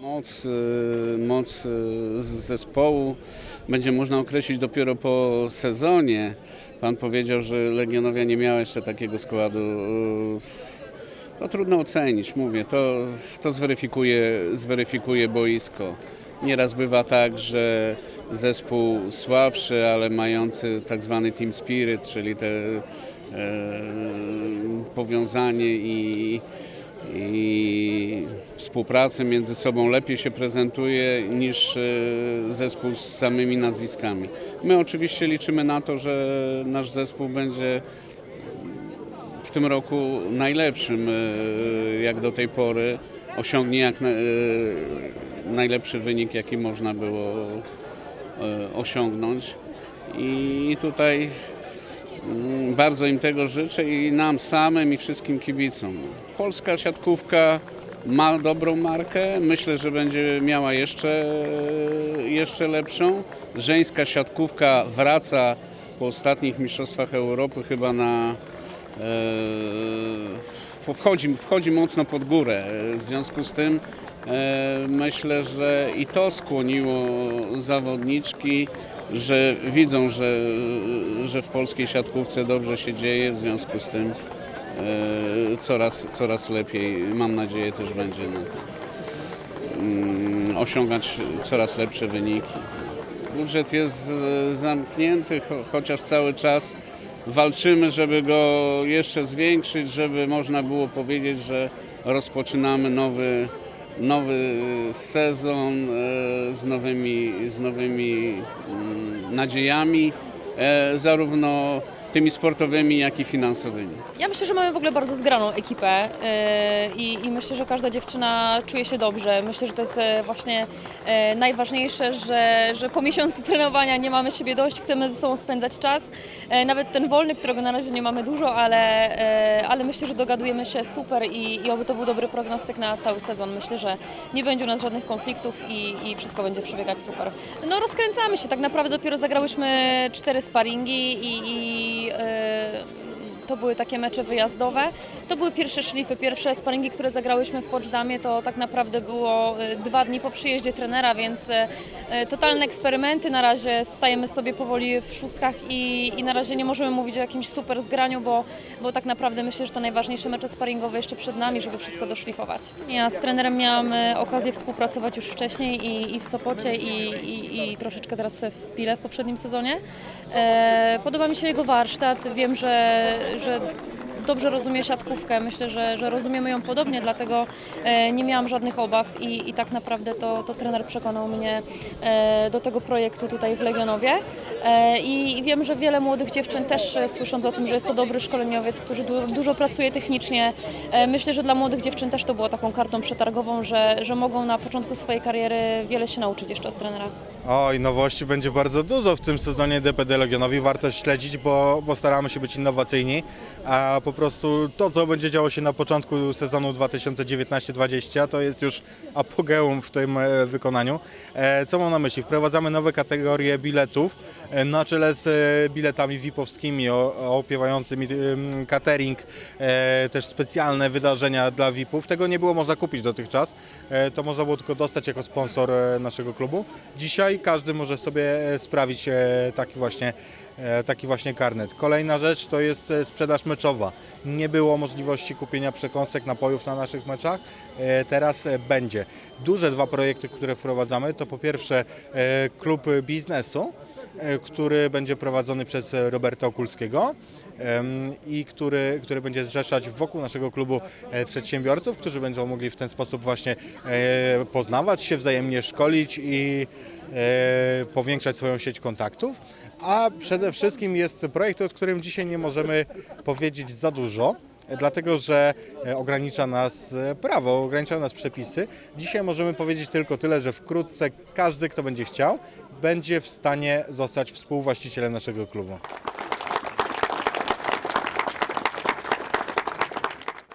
Moc, y, moc y, zespołu będzie można określić dopiero po sezonie. Pan powiedział, że Legionowia nie miała jeszcze takiego składu. Y, No trudno ocenić, mówię, to, to zweryfikuje, zweryfikuje boisko. Nieraz bywa tak, że zespół słabszy, ale mający tak zwany team spirit, czyli te e, powiązanie i, i współpracę między sobą lepiej się prezentuje niż e, zespół z samymi nazwiskami. My oczywiście liczymy na to, że nasz zespół będzie w tym roku najlepszym e, jak do tej pory, osiągnie jak e, najlepszy wynik, jaki można było osiągnąć. I tutaj mm, bardzo im tego życzę i nam samym i wszystkim kibicom. Polska siatkówka ma dobrą markę, myślę, że będzie miała jeszcze, jeszcze lepszą. Żeńska siatkówka wraca po ostatnich Mistrzostwach Europy chyba na e, wchodzi, wchodzi mocno pod górę. W związku z tym e, myślę, że i to skłoniło zawodniczki, że widzą, że, że w polskiej siatkówce dobrze się dzieje, w związku z tym coraz, coraz lepiej, mam nadzieję, też będzie mm, osiągać coraz lepsze wyniki. Budżet jest e, zamknięty, cho- chociaż cały czas walczymy, żeby go jeszcze zwiększyć, żeby można było powiedzieć, że rozpoczynamy nowy, nowy sezon e, z nowymi, z nowymi mm, nadziejami, e, zarówno tymi sportowymi, jak i finansowymi. Ja myślę, że mamy w ogóle bardzo zgraną ekipę yy, i, i myślę, że każda dziewczyna czuje się dobrze. Myślę, że to jest e, właśnie e, najważniejsze, że, że po miesiącu trenowania nie mamy siebie dość, chcemy ze sobą spędzać czas. E, Nawet ten wolny, którego na razie nie mamy dużo, ale, e, ale myślę, że dogadujemy się super i, i oby to był dobry prognostyk na cały sezon. Myślę, że nie będzie u nas żadnych konfliktów i, i wszystko będzie przebiegać super. No rozkręcamy się, tak naprawdę dopiero zagrałyśmy cztery sparingi i, i e, to były takie mecze wyjazdowe. To były pierwsze szlify, pierwsze sparingi, które zagrałyśmy w Poczdamie, to tak naprawdę było e, dwa dni po przyjeździe trenera, więc e, e, totalne eksperymenty. Na razie stajemy sobie powoli w szóstkach i, i na razie nie możemy mówić o jakimś super zgraniu, bo, bo tak naprawdę myślę, że to najważniejsze mecze sparingowe jeszcze przed nami, żeby wszystko doszlifować. Ja z trenerem miałam okazję współpracować już wcześniej i, i w Sopocie i, i, i troszeczkę teraz w Pile w poprzednim sezonie. E, podoba mi się jego warsztat, wiem, że, że dobrze rozumie siatkówkę. Myślę, że, że rozumiemy ją podobnie, dlatego e, nie miałam żadnych obaw i, i tak naprawdę to, to trener przekonał mnie e, do tego projektu tutaj w Legionowie. E, I wiem, że wiele młodych dziewczyn też słysząc o tym, że jest to dobry szkoleniowiec, który du, dużo pracuje technicznie. Myślę, że dla młodych dziewczyn też to było taką kartą przetargową, że, że mogą na początku swojej kariery wiele się nauczyć jeszcze od trenera. Oj, nowości będzie bardzo dużo w tym sezonie DPD Legionowi. Warto śledzić, bo, bo staramy się być innowacyjni. A po prostu to, co będzie działo się na początku sezonu 2019-2020, to jest już apogeum w tym e, wykonaniu. E, Co mam na myśli? Wprowadzamy nowe kategorie biletów e, na czele z biletami VIP-owskimi opiewającymi catering, też specjalne wydarzenia dla VIP-ów. Tego nie było można kupić dotychczas. To można było tylko dostać jako sponsor naszego klubu. Dzisiaj każdy może sobie e, sprawić e, taki właśnie e, taki właśnie karnet. Kolejna rzecz to jest sprzedaż meczowa. Nie było możliwości kupienia przekąsek, napojów na naszych meczach. Teraz będzie. Duże dwa projekty, które wprowadzamy, to po pierwsze klub biznesu, który będzie prowadzony przez e, Roberta Okulskiego i który, który będzie zrzeszać wokół naszego klubu e, przedsiębiorców, którzy będą mogli w ten sposób właśnie e, poznawać się, wzajemnie szkolić i e, powiększać swoją sieć kontaktów. A przede wszystkim jest projekt, o którym dzisiaj nie możemy powiedzieć za dużo. e, Dlatego, że e, ogranicza nas e, prawo, ograniczają nas przepisy. Dzisiaj możemy powiedzieć tylko tyle, że wkrótce każdy, kto będzie chciał, będzie w stanie zostać współwłaścicielem naszego klubu.